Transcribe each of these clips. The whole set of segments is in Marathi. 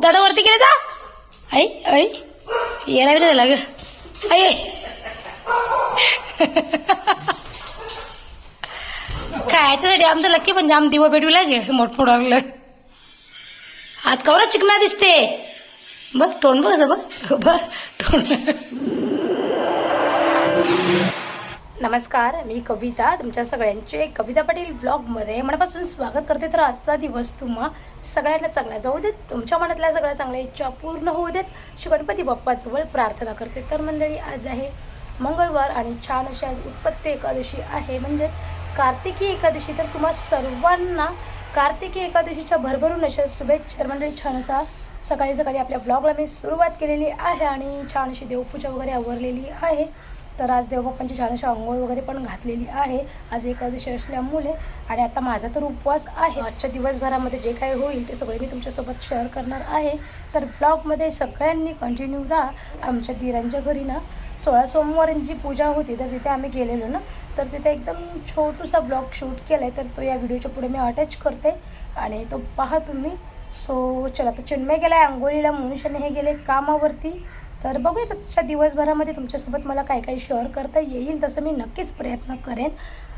दादा वरती गेले जा ऐ ऐ येणार बी झाला ग ऐ खायच्यासाठी आमचं लक्की पण जाम दिवा भेटू लागे मोठमोठं लागलं आज कवरा चिकना दिसते बघ तोंड बघ बघ बघ तोंड नमस्कार मी कविता तुमच्या सगळ्यांचे कविता पाटील ब्लॉगमध्ये मनापासून स्वागत करते. तर आजचा दिवस तुम्हा सगळ्यांना चांगला जाऊ देत तुमच्या मनातल्या सगळ्या चांगल्या इच्छा पूर्ण होऊ देत. श्री गणपती बाप्पाजवळ प्रार्थना करते. तर मंडळी आज आहे मंगळवार आणि छान अशी आज उत्पत्ती एकादशी आहे. म्हणजेच कार्तिकी एकादशी. तर तुम्हा सर्वांना कार्तिकी एकादशीच्या भरभरून अशा शुभेच्छा. मंडळी छान असा सकाळी सकाळी आपल्या ब्लॉगला मी सुरुवात केलेली आहे आणि छान अशी देवपूजा वगैरे आवरलेली आहे. तर आज देवबाप्पांची छानशी आंघोळ वगैरे पण घातलेली आहे. आज एकादशी असल्यामुळे आणि आता माझा तर उपवास आहे. आजच्या दिवसभरामध्ये जे काही होईल ते सगळे मी तुमच्यासोबत शेअर करणार आहे. तर ब्लॉगमध्ये सगळ्यांनी कंटिन्यू राहा. आमच्या दिरांच्या घरी ना सोळा सोमवारांची पूजा होती तर तिथे आम्ही गेलेलो ना. तर तिथे एकदम छोटूसा ब्लॉग शूट केला आहे तर तो या व्हिडिओच्या पुढे मी अटॅच करते. आणि तो पहा तुम्ही. सो चला तर चिन्मय गेला आहे आंघोळीला. मनुष्याने हे गेले कामावरती. तर बघूया त्याच्या दिवसभरामध्ये तुमच्यासोबत मला काय काय शेअर करता येईल तसं मी नक्कीच प्रयत्न करेन.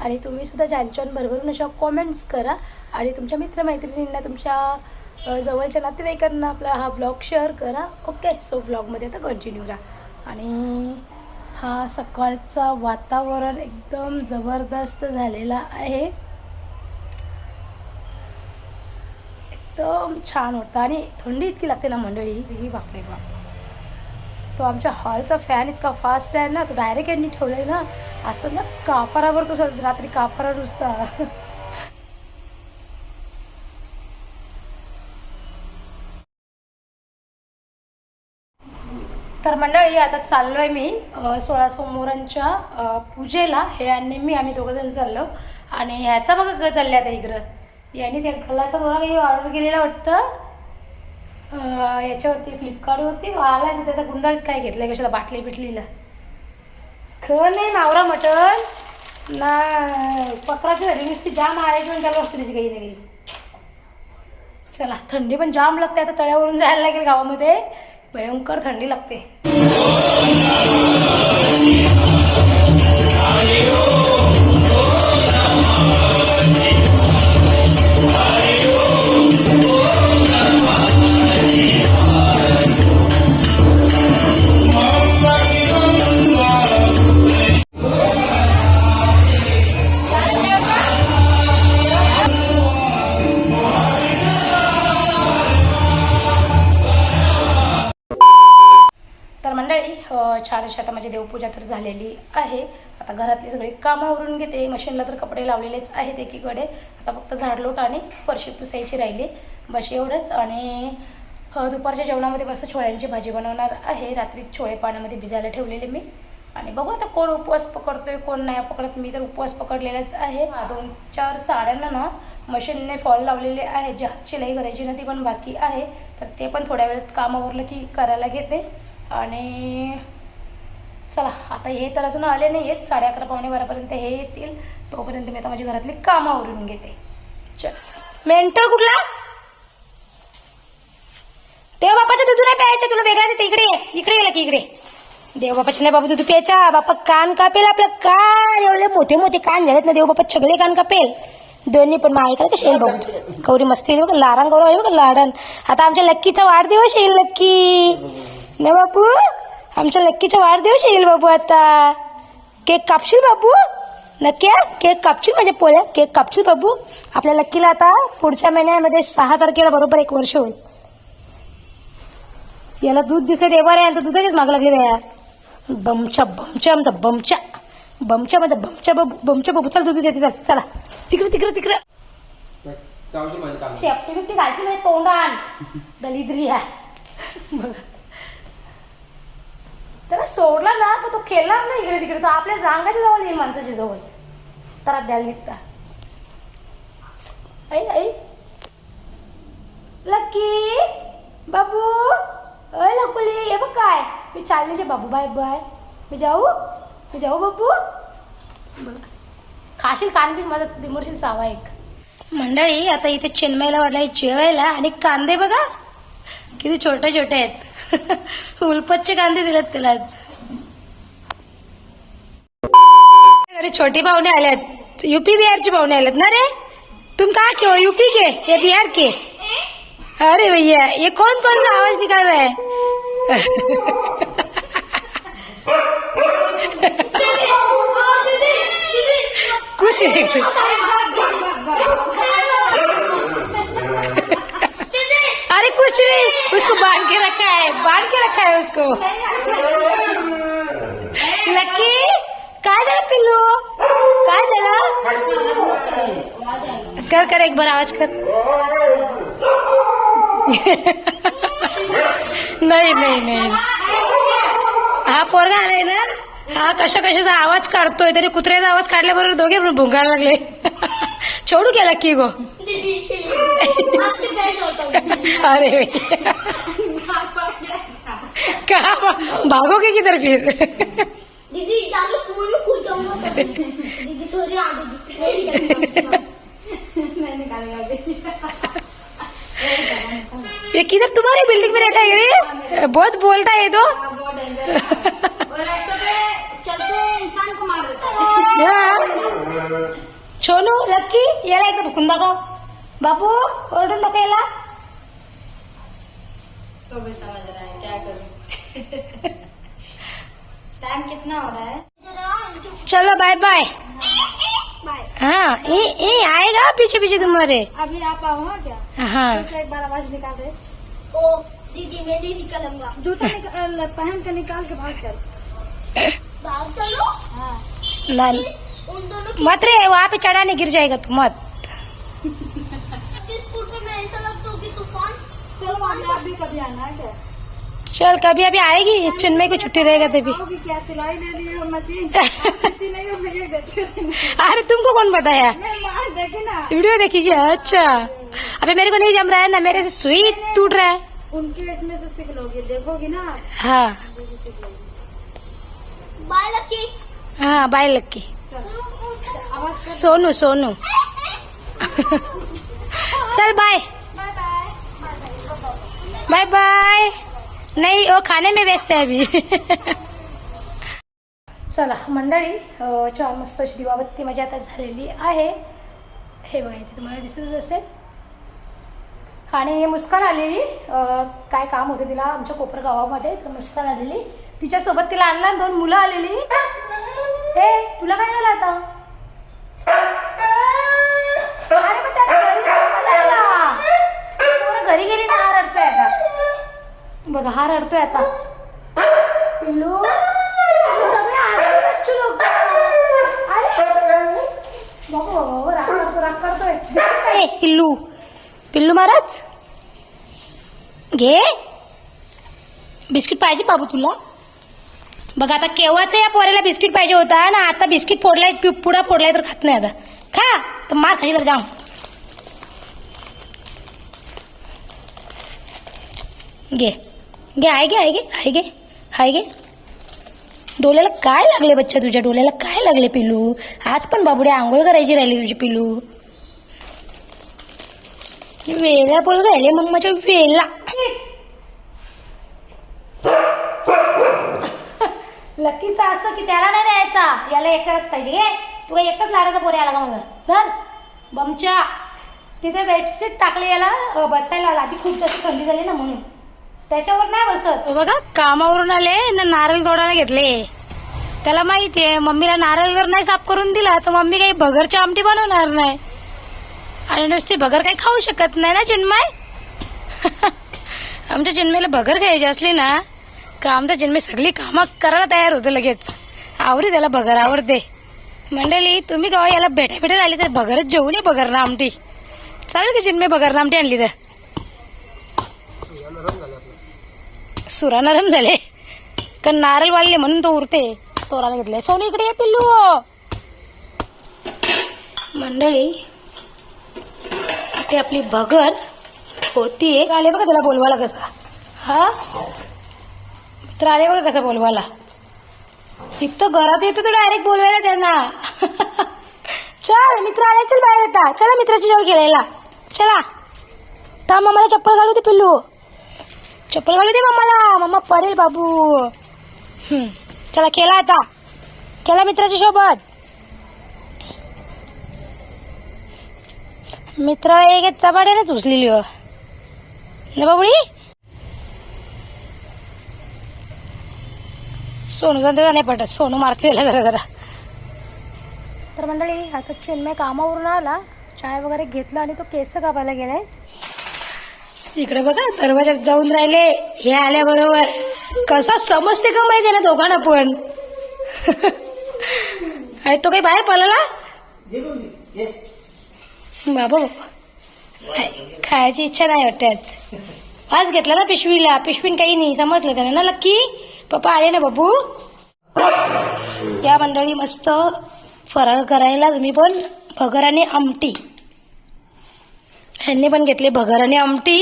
आणि तुम्हीसुद्धा ज्यांच्यावर भरभरून अशा कॉमेंट्स करा. आणि तुमच्या मित्रमैत्रिणींना तुमच्या जवळच्या नातेवाईकांना आपला हा ब्लॉग शेअर करा. ओके सो ब्लॉगमध्ये आता कंटिन्यू राहा आणि हा सकाळचा वातावरण एकदम जबरदस्त झालेला आहे. एकदम छान होता आणि थंडी इतकी लागते ना मंडळी. ही बापरे बाप. तो आमच्या हॉलचा फॅन इतका फास्ट आहे ना तो डायरेक्ट यांनी ठेवलंय ना. असं ना कापरावर तो रात्री कापरा नुसता तर मंडळी आता चाललोय मी सोळा सोमवारांच्या पूजेला. हे आणि मी आम्ही दोघं जण चाललो. आणि ह्याचा बघा ग चालले आता इकडं. याने त्या गलाचा बघा काही ऑर्डर केलेला वाटतं. याच्यावरती फ्लिपकार्टवरती हो, आला आणि त्याचा गुंडाळीत काय घेतलं कशाला बाटली बिटलीला ख नाही मावरा मटण. ना पकराची झाली नुसती जाम मारायची पण त्याला वस्तू काही नाही काही चला थंडी पण जाम लागते आता तळ्यावरून जायला लागेल गावामध्ये. भयंकर थंडी लागते. घरातली सगळी कामावरून घेते. मशीनला तर कपडे लावलेलेच आहेत एकीकडे. आता फक्त झाडलोट आणि फरशी पुसायची राहिली. बस एवढंच. आणि दुपारच्या जेवणामध्ये मस्त छोळ्यांची भाजी बनवणार आहे. रात्री छोळे पाण्यामध्ये भिजायला ठेवलेले मी. आणि बघू आता कोण उपवास पकडतोय कोण नाही. पकडत मी तर उपवास पकडलेलाच आहे. दोन चार साड्यांना ना मशीनने फॉल लावलेले आहे जे हात शिलाई करायची ना ती पण बाकी आहे. तर ते पण थोड्या वेळात काम आवरलं की करायला घेते. आणि चला आता हे तर अजून आले नाही आहेत साडे अकरा पावणे बारापर्यंत हे येतील. तोपर्यंत मी आता माझी घरातली कामं आवरून घेते. चल. मेंटल कुठला? देवबापाचं दूध नाही प्यायचं. तुला वेगळा देते. इकडे इकडे गेला की इकडे. देवबापाचं नाही बाबा दूध प्यायचा. बापा कान कापेल आपलं. काय एवढे मोठे मोठे कान झालेत ना देवबापा? सगळे कान कापेल. दोन्ही पण मग ऐकायला कशी येईल बाबू गौरी मस्ती येईल बघ. लाडान गौरव आहे बघ. लाडन आता आमच्या लक्कीचा वाढदिवस येईल लक्की. ना बापू. आमच्या लक्कीचा वाढदिवस येईल बाबू आता. केक कापशील बाबू? नक्की? केक कापशील माझ्या पोळ्या केक कापशील बाबू? आपल्या लक्कीला आता पुढच्या महिन्यामध्ये सहा तारखेला बरोबर एक वर्ष होईल. याला दूध दिसत एव्हार आहे दुधाचीच मागं लागली बाया बमच्या बमच्या आमचा बमच्या बमच्या माझा बमच्या बाबू बमच्या बाबू. चल दूध देते चल चला. तिकडे तिकडे तिकडे. शेपटी बिपटी म्हणजे तोंडान दलिद्री आहे. बघा. त्याला सोडला ना तर तो खेळणार ना इकडे तिकडे. तो आपल्या जांगाच्या जवळ येईल माणसाच्या जवळ. तर द्यायला निघता. आई आई लकी बाबू. अय लकुली हे बघ काय. मी चालले बाबू बाय बाय मी जाऊ? मी जाऊ बाबू? खाशील कानबीन माझा दिमोरशील चावा एक. मंडळी आता इथे चेन्मईला वाढलाय जेवायला आणि कांदे बघा. किती छोटे छोटे आहेत. उलपतचे कांदे दिलेत त्याला अरे छोटे पाहुणे आलेत यूपी बिहारचे पाहुणे आलेत ना रे? तुम कहा के हो? यूपी के? ये बिहार के? अरे भैया ये कौन कौन सा आवाज निकाल रहा है? कुछ नहीं। अरे कुछ नहीं उसको बांध के रखा है बांध के रखा है उसको। लकी काय झालं पिल्लू काय झालं कर कर एक बार आवाज कर। नाही नाही नाही। हा पोरगा आलाय ना? हा कशा कशाचा आवाज काढतोय? तरी कुत्र्याचा आवाज काढल्याबरोबर दोघे पण लागले. छोडू गेला की? गो अरे भैया. कहा भागोगे किधर फिर? दीदी डालो कुएं में कूद जाऊंगा दीदी सॉरी आ दीदी। नहीं निकालेगा दीदी ये किधर तुम्हारी बिल्डिंग में रहता है ये? बहुत बोलता है ये तो। बहुत डेंजर और रास्ते पे चलते छोनू लक्की याला एकदा भुकून दाखव बापू ओरडून दाखव याला तो भी समझ रहा है क्या करूँ टाइम कितना हो रहा है चलो बाय बाय हाँ ये ये आएगा पीछे पीछे तुम्हारे अभी आप आओ क्या हाँ एक बार आवाज़ निकाल दे ओ दीदी मैं नहीं निकलूँगा जूता निकाल पहन के निकाल के भाग चल भाग चलो हाँ मत रे वहाँ पे चढ़ा नहीं गिर जाएगा तू मत। की स्कूटर में ऐसा लगता हूँ कि तूफान चलो वहाँ आप भी कभी आना है क्या? चल कभी अभी आएगी चिन्मय को छुट्टी रहेगा तभी। आओगी क्या सिलाई ले ली हो मशीन? छुट्टी नहीं हो मुझे देती हो अरे तुमको कौन बताया? मैं मार देखी ना। वीडियो देखी क्या? अच्छा। अबे मेरे को नहीं जम रहा है ना मेरे से सुई टूट रहा है। उनके इसमें से सीख लोगी देखोगी ना। हाँ। सीख लोगी बाय लकी हाँ बाय लक्की आवाज कर सोनू सोनू. चल बाय बाय बाय नाही वो खाने में व्यस्त आहे अभी. चला मंडळी छान मस्त अशी दिवाबत्ती माझी आता झालेली आहे. हे बघा इथे तुम्हाला दिसतच असेल. आणि मुस्कान आलेली काय काम होतं तिला आमच्या कोपर गावामध्ये तर मुस्कान आलेली. तिच्यासोबत तिला आणला दोन मुलं आलेली. ए तुला काय झालं आता? अरे घरी पोरं घरी गेली ना हार अडतोय आता. बघा हार अडतोय आता. पिल्लू सगळे बच्चू लोक. अरे राग करतो राग करतोय. ए पिल्लू. पिल्लू महाराज? घे. बिस्किट पाहिजे बाबू तुला. बघा आता केव्हाच या पोऱ्याला बिस्किट पाहिजे होता ना आता बिस्किट फोडलाय पुडा फोडलाय तर खात नाही आता. खा तर मार खाली जाऊ घे. घे आहे गे आहे गे आहे गे आहे गे डोल्याला काय लागले बच्चा तुझ्या? डोल्याला काय लागले पिलू आज पण बाबुड्या आंघोळ करायची राहिली तुझी पिलू वेळा बोल राहिले मग माझ्या वेळा लकीचं असं की त्याला नाही द्यायचा याला एकटाच पाहिजे. घे तुला एकटाच लाडाचा पोरे आला का मग. धर. बमच्या. तिथे बेडशीट टाकले याला बसायला बसायला आधी खूप जास्त थंडी झाली ना म्हणून. त्याच्यावर नाही बसत. बघा कामावरून आले ना नारळ तोडायला घेतले. त्याला माहिती आहे मम्मीला नारळ जर नाही साफ करून दिला तर मम्मी काही भगरची आमटी बनवणार नाही. आणि नुसती भगर काही खाऊ शकत नाही ना चिन्मय? आमच्या चिन्मयला भगर खायची असली ना काम तर जन्मे सगळी कामं करायला तयार होते लगेच. आवडी त्याला भगर आवडते. मंडळी तुम्ही गावा याला भेटा भेटायला आली तर भगरच जेवून ये भगर ना आमटी. चालेल का जन्मे भगर ना आमटी आणली तर? सुरा नरम झाले. कारण नारळ वाळले म्हणून तो उरते. तोराला घेतले सोनी इकडे या पिल्लू. मंडळी ते आपली भगर होतीये. आले बघा त्याला बोलवायला कसा. हा? तर आले बघा कसं बोलवाला तिथं घरात येतो तो डायरेक्ट बोलवायला त्यांना. चल मित्र आले चल बाहेर येता चला मित्राची जेवण खेळायला. चला. ता मम्माला चप्पल घालू दे पिल्लू. चप्पल घालू दे मम्माला मम्मा पडेल बाबू. चला केला आता. केला मित्राच्या सोबत. मित्र एक चपाट्यानेच उचलेली हो. ना सोनू जाते नाही पटत. सोनू मारते त्याला जरा जरा. तर मंडळी आता चिन्मय कामावरून आला. चाय वगैरे घेतला आणि तो केस कापायला गेलाय. इकडे बघा दरवाजात जाऊन राहिले. हे आल्याबरोबर कसा समजते का माहिती ना दोघांना पण? तो काही बाहेर पडला बाबा खायची इच्छा नाही वाटत. आज घेतला ना पिशवीला. पिशवीन काही नाही समजलं त्याने ना लक्की पप्पा आले ना बाबू? या मंडळी मस्त फराळ करायला तुम्ही पण भगर आणि आमटी. ह्यांनी पण घेतले भगर आणि आमटी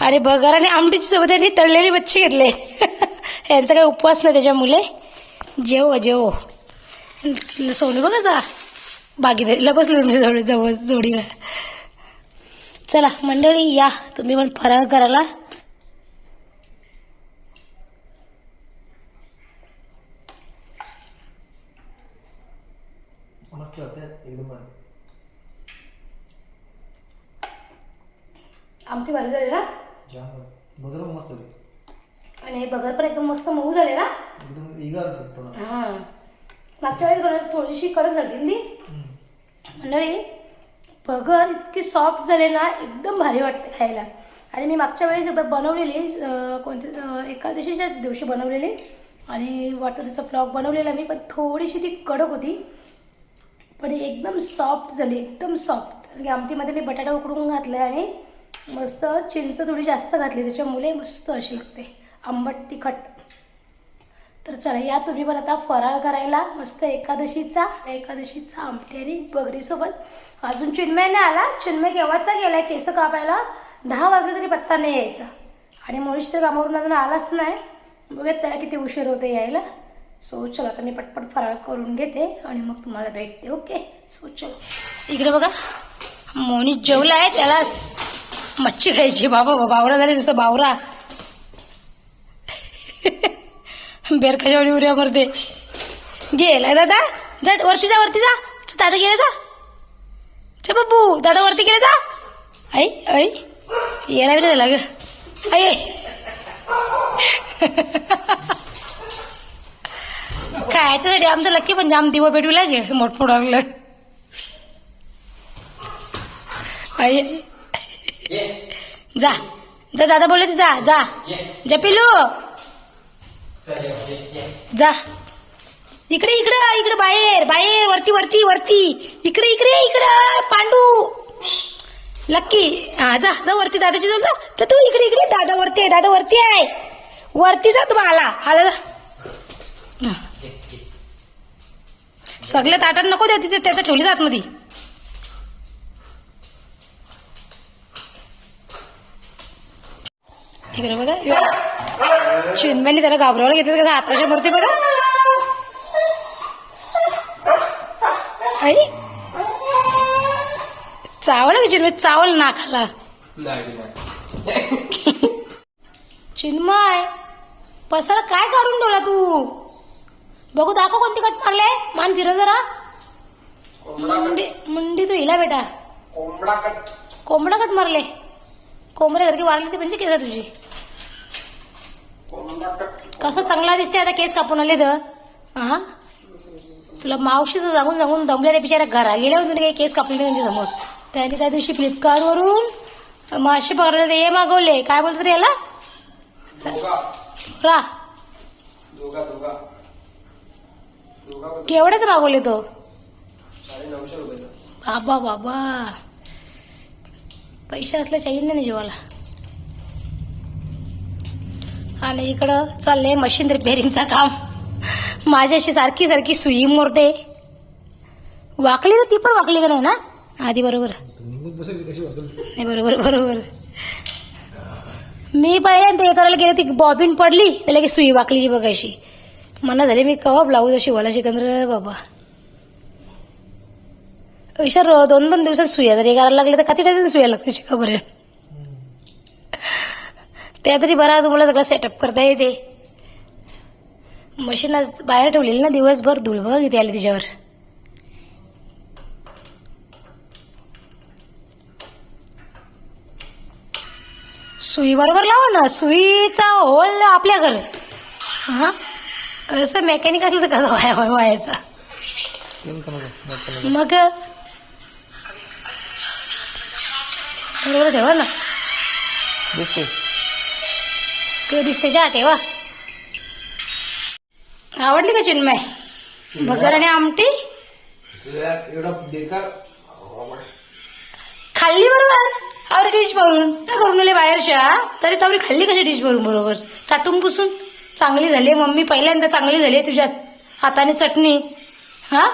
आणि भगर आणि आमटीची सोबत यांनी तळलेली मच्छी घेतले. यांचा काही उपवास नाही त्याच्यामुळे. जेव जेव. सोनू बघा जा बागीदारीला बसलो मी जवळ जवळ जोडीला चला मंडळी या. तुम्ही पण फराळ करायला मस्त होत्यात एकदम आमटी भारी झाली ना जाम बघा मस्त होते आणि हे बगर पण एकदम मस्त मऊ झाले ना एकदम इगर होते पण हा मागच्या वेळेस बनवली थोडीशी कडक झाली ना ती मंडळी बगर इतकी सॉफ्ट झाले ना एकदम भारी वाटते खायला. आणि मी मागच्या वेळेस एकदा बनवलेली कोणत्या एकादशीच्याच दिवशी बनवलेली. आणि वाटतं त्याचा फ्लॉग बनवलेला मी पण थोडीशी ती कडक होती. पण एकदम सॉफ्ट झाली एकदम सॉफ्ट. कारण की आमटीमध्ये मी बटाटा उकडून घातला आणि मस्त चिंच थोडी जास्त घातली त्याच्यामुळे मस्त अशी लागते. आंबट तिखट. तर चला या तुम्ही पण आता फराळ करायला मस्त एकादशीचा एकादशीचा आमटी आणि बगरीसोबत. अजून चिन्मय नाही आला. चिन्मय केव्हाचा गेलाय? केस कापायला दहा वाजले तरी पत्ता नाही यायचा. आणि मनुष्य तर कामावरून अजून आलाच नाही. बघत त्याला किती उशीर होते यायला. सो चला आता मी पटपट फराळ करून घेते आणि मग तुम्हाला भेटते ओके? सो चलो. इकडे बघा. मोनी जेवला आहे. त्याला मच्छी खायची. बाबा बावरा झाले नुसतं बावरा. बेरखाच्या वडी उऱ्या मरते. गेलाय दादा. जा वरती जा वरती जा. दादा गेला जा. च बाबू दादा वरती गेले जा आई आई येणार बी झाला ग आई खायच्यासाठी आमचं लक्की पण जाम दिवा पेटविला लागे मोठमोठं लागलं आई जा जा दादा बोलले जा जा जा पिलू जा इकडे इकडे इकडे बाहेर बाहेर वरती वरती वरती. इकडे इकडे इकडे पांडू. लक्की. हा जा जा वरती दादाची जाऊ जा. तू इकडे इकडे. दादा वरती आहे दादा वरती आहे. वरती जा तुम्ही आला आला जा. सगळ्या ताटात नको द्या तिथे त्याचं ठेवली जात मध्ये आहे बघा. चिन्मयाने त्याला घाबरावलं घेतलं. कसं आताच्या वरती बघा आई? चावलं का चिन्मय? चावल नाकाला चिन्मय पसारा काय काढून ठेवला तू? बघू दाखव कोणती कट मारले मान फिरव जरा. मुंडी मुंडी तू हिला बेटा. कोंबडा कट. कोंबडा कट मारले. कोंबड्यासारखी वाढली ती म्हणजे केस तुझी. कसा चांगला दिसते आता केस कापून आले तर हा तुला मावशीचं सांगून सांगून दमले त्या बिचारा घरा गेल्या तुला काही केस कापले त्यांच्यासमोर. त्याने त्या दिवशी फ्लिपकार्टवरून मासे पकडले हे मागवले. काय बोलतात रे याला? रा. केवढ्याच मागवले तो? बाबा बाबा. पैसे असल्या चाहिए नाही जेवायला आणि इकडं. चाललंय मशीन रिपेअरिंगचं काम. माझ्याशी सारखी सारखी सुई मोरते. वाकली ना ती पण वाकली का नाही ना? आधी बरोबर. नाही बरोबर बरोबर. मी पहिल्यांदा हे करायला गेले ती बॉबिन पडली त्याला की सुई वाकली बघ अशी मना झाली मी कवा ब्लाऊज अशी वाला शिकंद्र बाबा. विचार दोन दोन दिवसात सुया जरी करायला लागले तर किती डझन सुया लागते शिका बरं त्या तरी बरा तुम्हाला सगळं सेटअप करता येते. मशीन आज बाहेर ठेवलेली ना दिवसभर धूळ बघा किती आली तिच्यावर. सुई बरोबर लावा ना सुईचा होल आपल्या घर. हा? असं मेकॅनिक असलं तर कसं वाया वायाचा मग? बरोबर ठेवा ना. दिसते ठेवा. आवडली का चिन्मय? भगर आणि आमटी? खाल्ली बरोबर? आवरी डिश भरून. त्या करून आले बाहेरच्या? तरी तवरी खाल्ली कशी डिश भरून बरोबर? चाटून पुसून. चांगली झाली मम्मी. पहिल्यांदा चांगली झाली तुझ्यात. हाताने चटणी. हा?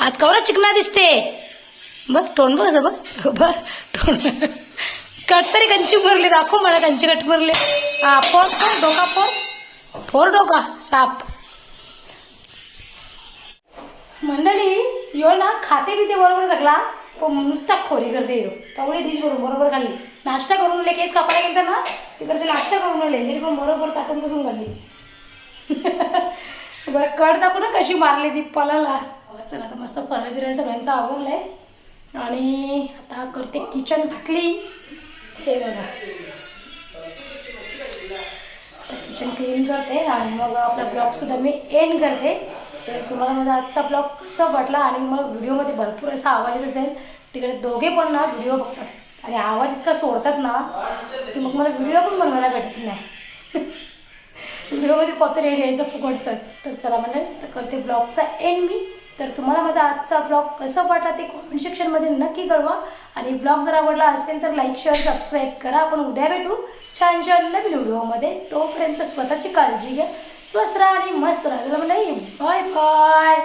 आज कवरा चिकना दिसते. बघ तोंड बघ बघ बघ तोंड. कट तरी कंची भरले. दाखव मला कंची कट भरले. हा फोर डोका फोर फोर डोका साप? मंडळी यो ना खाते पिते बरोबर सगळा पण नुसता खोरी करते यो. त्यामुळे डिश भरून बरोबर खाल्ली. नाश्ता करून ले केस कापायला गेलता ना तिकडचे नाश्ता करून आले. तरी पण बरोबर चाटून बसून खाल्ली. बरं कड दाखव ना कशी मारली ती पलाला. चला आता मस्त फराळ बिरायला सगळ्यांचं आहे आणि आता करते किचन क्लीन हे बघा. किचन क्लीन करते आणि मग आपला ब्लॉगसुद्धा मी एंड करते. तर तुम्हाला माझा आजचा ब्लॉग कसा वाटला आणि मग व्हिडिओमध्ये भरपूर असा आवाज येत असेल तिकडे दोघे पण ना व्हिडिओ बघतात. आणि आवाज इतका सोडतात ना की मग मला व्हिडिओ पण बनवायला भेटत नाही. व्हिडिओमध्ये कॉपी रेडी यायचं फुकटचंच तर चला म्हणजे करते ब्लॉगचा एंड मी. तर तुम्हाला माझा आजचा ब्लॉग कसा वाटला ते कॉमेंट सेक्शनमध्ये नक्की कळवा. आणि ब्लॉग जर आवडला असेल तर लाईक शेअर सबस्क्राईब करा. आपण उद्या भेटू छान छान नवीन व्हिडिओमध्ये तोपर्यंत स्वतःची काळजी घ्या. स्वस्त राहा आणि मस्त राहा. नाही बाय बाय